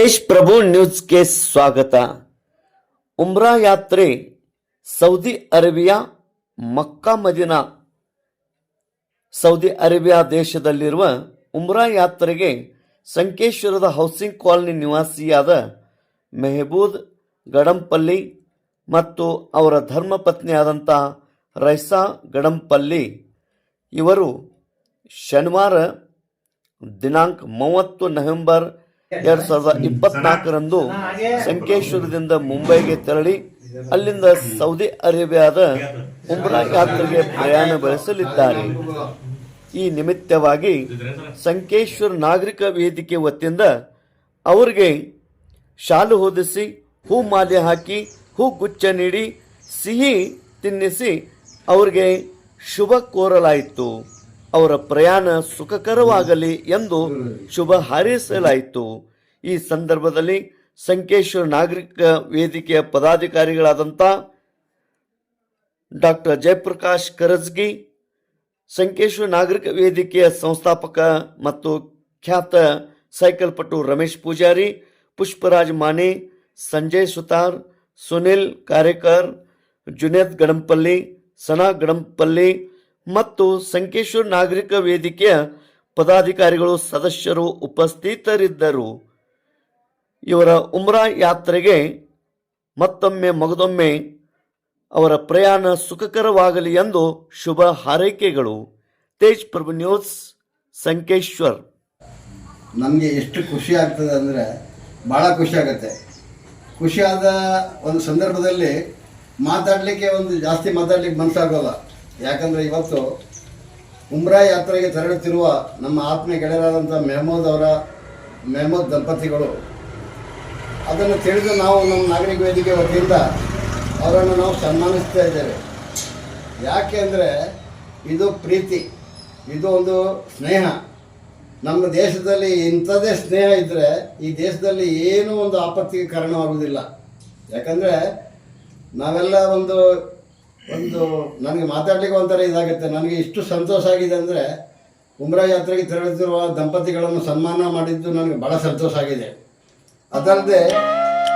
ತೇಜ್ ಪ್ರಭು ನ್ಯೂಸ್ಗೆ ಸ್ವಾಗತ. ಉಮ್ರಾ ಯಾತ್ರೆ, Saudi Arabia, Mecca, Medina. Saudi Arabia ದೇಶದಲ್ಲಿರುವ ಉಮ್ರಾ ಯಾತ್ರೆಗೆ ಸಂಕೇಶ್ವರದ ಹೌಸಿಂಗ್ ಕಾಲನಿ ನಿವಾಸಿಯಾದ ಮೆಹಬೂದ್ ಗಡಂಪಲ್ಲಿ ಮತ್ತು ಅವರ ಧರ್ಮಪತ್ನಿಯಾದಂಥ ರೈಸಾ ಗಡಂಪಲ್ಲಿ ಇವರು ಶನಿವಾರ ದಿನಾಂಕ ಮೂವತ್ತು ನವೆಂಬರ್ ಎರಡ್ ಸಾವಿರದ ಇಪ್ಪತ್ನಾಲ್ಕರಂದು ಸಂಕೇಶ್ವರದಿಂದ ಮುಂಬೈಗೆ ತೆರಳಿ ಅಲ್ಲಿಂದ ಸೌದಿ ಅರೇಬಿಯಾದ ಉಮ್ರಾ ಯಾತ್ರೆಗೆ ಪ್ರಯಾಣ ಬೆಳೆಸಲಿದ್ದಾರೆ. ಈ ನಿಮಿತ್ತವಾಗಿ ಸಂಕೇಶ್ವರ ನಾಗರಿಕ ವೇದಿಕೆ ವತಿಯಿಂದ ಅವರಿಗೆ ಶಾಲು ಹೊದಿಸಿ ಹೂ ಮಾಲೆ ಹಾಕಿ ಹೂ ಗುಚ್ಛ ನೀಡಿ ಸಿಹಿ ತಿನ್ನಿಸಿ ಅವರಿಗೆ ಶುಭ ಕೋರಲಾಯಿತು. ಅವರ ಪ್ರಯಾಣ ಸುಖಕರವಾಗಲಿ ಎಂದು ಶುಭ ಹಾರೈಸಲಾಯಿತು. ಈ ಸಂದರ್ಭದಲ್ಲಿ ಸಂಕೇಶ್ವರ ನಾಗರಿಕ ವೇದಿಕೆಯ ಪದಾಧಿಕಾರಿಗಳಾದಂಥ ಡಾಕ್ಟರ್ ಜಯಪ್ರಕಾಶ್ ಕರಜ್ಗಿ, ಸಂಕೇಶ್ವರ ನಾಗರಿಕ ವೇದಿಕೆಯ ಸಂಸ್ಥಾಪಕ ಮತ್ತು ಖ್ಯಾತ ಸೈಕಲ್ ಪಟು ರಮೇಶ್ ಪೂಜಾರಿ, ಪುಷ್ಪರಾಜ್ ಮಾನೆ ಸಂಜಯ್ ಸುತಾರ್, ಸುನಿಲ್ ಕಾರೇಕರ್, ಜುನೇದ್ ಗಡಂಪಲ್ಲಿ, ಸನಾ ಗಡಂಪಲ್ಲಿ ಮತ್ತು ಸಂಕೇಶ್ವರ ನಾಗರಿಕ ವೇದಿಕೆಯ ಪದಾಧಿಕಾರಿಗಳು ಸದಸ್ಯರು ಉಪಸ್ಥಿತರಿದ್ದರು. ಇವರ ಉಮ್ರಾ ಯಾತ್ರೆಗೆ ಮತ್ತೊಮ್ಮೆ ಮಗದೊಮ್ಮೆ ಅವರ ಪ್ರಯಾಣ ಸುಖಕರವಾಗಲಿ ಎಂದು ಶುಭ ಹಾರೈಕೆಗಳು. ತೇಜ್ ಪ್ರಭು ನ್ಯೂಸ್, ಸಂಕೇಶ್ವರ್. ನಮಗೆ ಎಷ್ಟು ಖುಷಿ ಆಗ್ತದೆ ಅಂದರೆ ಭಾಳ ಖುಷಿ ಆಗುತ್ತೆ. ಖುಷಿಯಾದ ಒಂದು ಸಂದರ್ಭದಲ್ಲಿ ಮಾತಾಡಲಿಕ್ಕೆ ಒಂದು ಜಾಸ್ತಿ ಮಾತಾಡ್ಲಿಕ್ಕೆ ಮನಸ್ಸಾಗೋಲ್ಲ. ಯಾಕಂದರೆ ಇವತ್ತು ಉಮ್ರಾ ಯಾತ್ರೆಗೆ ತೆರಳುತ್ತಿರುವ ನಮ್ಮ ಆತ್ಮೀಯ ಗೆಳೆಯರಾದಂಥ ಮೆಹಮೂದ್ ಅವರ, ಮೆಹಮೂದ್ ದಂಪತಿಗಳು, ಅದನ್ನು ತಿಳಿದು ನಾವು ನಮ್ಮ ನಾಗರಿಕ ವೇದಿಕೆ ವತಿಯಿಂದ ಅವರನ್ನು ನಾವು ಸನ್ಮಾನಿಸ್ತಾ ಇದ್ದೇವೆ. ಯಾಕೆ ಅಂದರೆ ಇದು ಪ್ರೀತಿ, ಇದು ಒಂದು ಸ್ನೇಹ. ನಮ್ಮ ದೇಶದಲ್ಲಿ ಇಂಥದ್ದೇ ಸ್ನೇಹ ಇದ್ದರೆ ಈ ದೇಶದಲ್ಲಿ ಏನೂ ಒಂದು ಆಪತ್ತಿಗೆ ಕಾರಣವಾಗುವುದಿಲ್ಲ. ಯಾಕಂದರೆ ನಾವೆಲ್ಲ ಒಂದು ಒಂದು ನನಗೆ ಮಾತಾಡಲಿಕ್ಕೆ ಒಂಥರ ಇದಾಗುತ್ತೆ. ನನಗೆ ಇಷ್ಟು ಸಂತೋಷ ಆಗಿದೆ ಅಂದರೆ ಉಮ್ರಾ ಯಾತ್ರೆಗೆ ತೆರಳುತ್ತಿರುವ ದಂಪತಿಗಳನ್ನು ಸನ್ಮಾನ ಮಾಡಿದ್ದು ನನಗೆ ಭಾಳ ಸಂತೋಷ ಆಗಿದೆ. ಅದಲ್ಲದೆ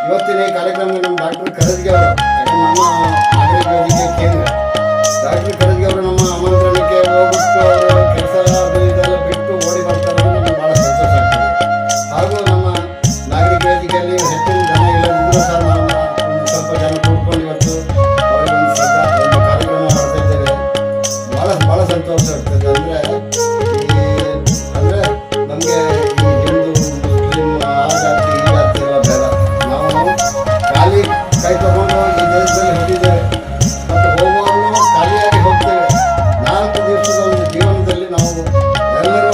ಇವತ್ತಿನ ಈ ಕಾರ್ಯಕ್ರಮಕ್ಕೆ ನಮ್ಮ ಡಾಕ್ಟರ್ ಕರೆದಿಗೆ ಅವರು ಸಂತೋಷ ಆಗ್ತದೆ ಅಂದರೆ ನಮಗೆ ನಾವು ಖಾಲಿ ಕೈ ತಗೊಂಡು ಈ ದೇಶದಲ್ಲಿ ಹೊಟ್ಟಿದ್ದೇವೆ ಮತ್ತು ಹೋಗುವಾಗಲೂ ಖಾಲಿಯಾಗಿ ಹೋಗ್ತೇವೆ ನಾಲ್ಕು ದಿವಸದ ಒಂದು ಜೀವನದಲ್ಲಿ ನಾವು ಎಲ್ಲರೂ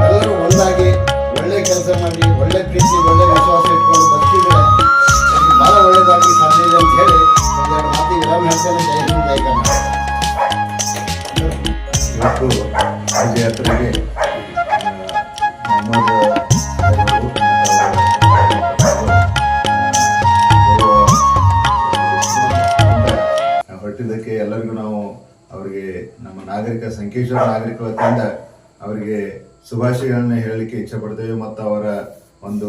ಎಲ್ಲರೂ ಒಂದಾಗಿ ಒಳ್ಳೆ ಕೆಲಸ ಮಾಡಿ ಒಳ್ಳೆ ಪ್ರೀತಿ ಒಳ್ಳೆ ವಿಶ್ವಾಸ ಇಟ್ಕೊಂಡು ಬದುಕಿದ್ರೆ ಭಾಳ ಒಳ್ಳೆಯದಾಗಿ ಸಾಧ್ಯ ಅಂತ ಹೇಳಿ ಒಂದೆರಡು ಮಾತಿ ವಿರಾಮ ಹೇಳ್ತೇನೆ ಜೈ ಹಿಂದ್ ಕರ್ನಾಟಕ ಇವತ್ತು ರಾಜ ಯಾತ್ರೆಗೆ ಆ, ಮೊಹಮ್ಮದ್ ಅವರು ಹೊರಟಿದ್ದಕ್ಕೆ ಎಲ್ಲರಿಗೂ ನಾವು ಅವರಿಗೆ ನಮ್ಮ ನಾಗರಿಕ ಸಂಕೇಶ್ವರ ನಾಗರಿಕ ವತಿಯಿಂದ ಅವರಿಗೆ ಶುಭಾಶಯಗಳನ್ನ ಹೇಳಲಿಕ್ಕೆ ಇಚ್ಛಪಡ್ತೇವೆ ಮತ್ತು ಅವರ ಒಂದು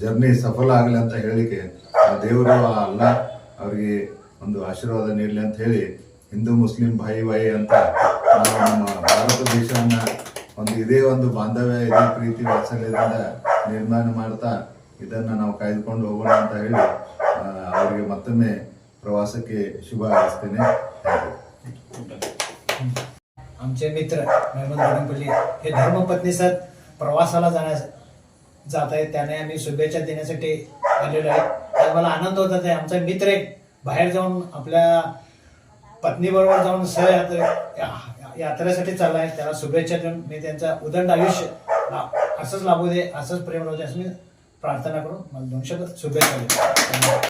ಜರ್ನಿ ಸಫಲ ಆಗಲಿ ಅಂತ ಹೇಳಲಿಕ್ಕೆ ದೇವರು ಅಲ್ಲ ಅವರಿಗೆ ಒಂದು ಆಶೀರ್ವಾದ ನೀಡಲಿ ಅಂತ ಹೇಳಿ ಹಿಂದೂ ಮುಸ್ಲಿಂ ಭಾಯಿ ಭಾಯಿ ಅಂತ ಭಾರತ ದೇಶವನ್ನ ಒಂದು ಇದೇ ಒಂದು ಬಾಂಧವ್ಯ ಇದೇ ಪ್ರೀತಿ ವಾತ್ಸಲ್ಯದಿಂದ ನಿರ್ಮಾಣ ಮಾಡ್ತಾ ಇದನ್ನ ನಾವು ಕಾಯ್ದುಕೊಂಡು ಹೋಗೋಣ ಅಂತ ಹೇಳಿ ಆ, ಅವರಿಗೆ ಮತ್ತೊಮ್ಮೆ ಪ್ರವಾಸಕ್ಕೆ ಶುಭ ಹಾರೈಸ್ತೇನೆ Thank you. आमचे मित्र मेहमद गडंपल्ली हे धर्मपत्नीसह प्रवासाला जाण्यास जात आहेत त्याने आम्ही शुभेच्छा देण्यासाठी आलेलो आहे आज मला आनंद होत आहे आमचा मित्र एक बाहेर जाऊन आपल्या पत्नीबरोबर जाऊन सहयात्रे या- यात्रेसाठी चालला आहे त्याला शुभेच्छा देऊन मी त्यांचा उदंड आयुष्य असंच लाभू दे असंच प्रेम राहू दे असं मी प्रार्थना करून मला दोन शब्द शुभेच्छा देतो.